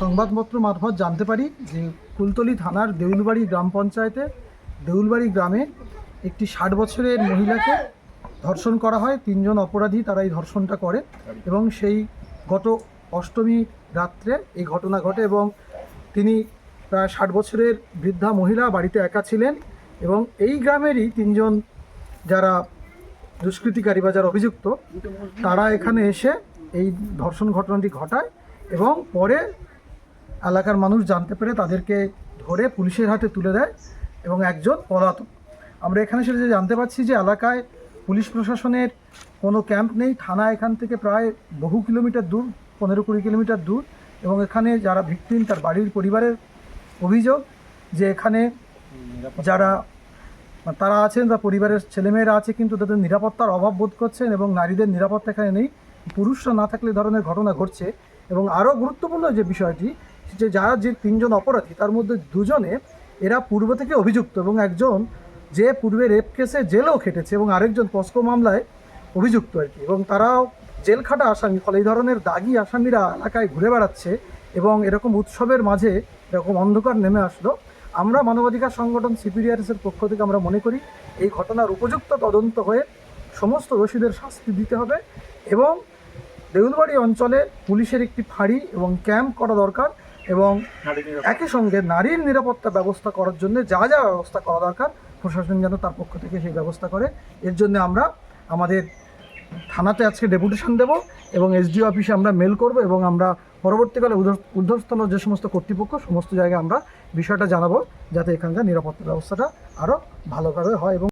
সংবাদপত্র মারফত জানতে পারি যে কুলতলি থানার দেউলবাড়ি গ্রাম পঞ্চায়েতে দেউলবাড়ি গ্রামে একটি ষাট বছরের মহিলাকে ধর্ষণ করা হয়। তিনজন অপরাধী তারা এই ধর্ষণটা করে এবং সেই গত অষ্টমী রাত্রে এই ঘটনা ঘটে এবং তিনি প্রায় ষাট বছরের বৃদ্ধা মহিলা বাড়িতে একা ছিলেন এবং এই গ্রামেরই তিনজন যারা দুষ্কৃতিকারী বা যারা অভিযুক্ত, তারা এখানে এসে এই ধর্ষণ ঘটনাটি ঘটায় এবং পরে এলাকার মানুষ জানতে পেরে তাদেরকে ধরে পুলিশের হাতে তুলে দেয় এবং একজন পলাতক। আমরা এখানে সেটা জানতে পারছি যে এলাকায় পুলিশ প্রশাসনের কোনো ক্যাম্প নেই, থানা এখান থেকে প্রায় বহু কিলোমিটার দূর, পনেরো কুড়ি কিলোমিটার দূর এবং এখানে যারা ভিকটিম তার বাড়ির পরিবারের অভিযোগ যে এখানে যারা তারা আছেন বা পরিবারের ছেলেমেয়েরা আছে কিন্তু তাদের নিরাপত্তার অভাব বোধ করছেন এবং নারীদের নিরাপত্তা এখানে নেই। পুরুষরা না থাকলে ধরনের ঘটনা ঘটছে এবং আরও গুরুত্বপূর্ণ যে বিষয়টি যে যারা যে তিনজন অপরাধী, তার মধ্যে দুজনে এরা পূর্ব থেকে অভিযুক্ত এবং একজন যে পূর্বে রেপ কেসে জেলেও খেটেছে এবং আরেকজন পস্কো মামলায় অভিযুক্ত আর কি। এবং তারাও জেল খাটা আসামি, ফলে এই ধরনের দাগি আসামিরা এলাকায় ঘুরে বেড়াচ্ছে এবং এরকম উৎসবের মাঝে এরকম অন্ধকার নেমে আসলো। আমরা মানবাধিকার সংগঠন সিপিডিআরএসের পক্ষ থেকে আমরা মনে করি এই ঘটনার উপযুক্ত তদন্ত হয়ে সমস্ত দোষীদের শাস্তি দিতে হবে এবং দেউলবাড়ি অঞ্চলে পুলিশের একটি ফাঁড়ি এবং ক্যাম্প করা দরকার। এবং একই সঙ্গে নারীর নিরাপত্তা ব্যবস্থা করার জন্য যা যা ব্যবস্থা করা দরকার প্রশাসন যেন তার পক্ষ থেকে সেই ব্যবস্থা করে। এর জন্য আমরা আমাদের থানাতে আজকে ডেপুটেশন দেব এবং এসডিও অফিসে আমরা মেল করব এবং আমরা পরবর্তীকালে ঊর্ধ্ব- ঊর্ধ্বতন যে সমস্ত কর্তৃপক্ষ সমস্ত জায়গায় আমরা বিষয়টা জানাব যাতে এখানকার নিরাপত্তা ব্যবস্থাটা আরও ভালোভাবে হয় এবং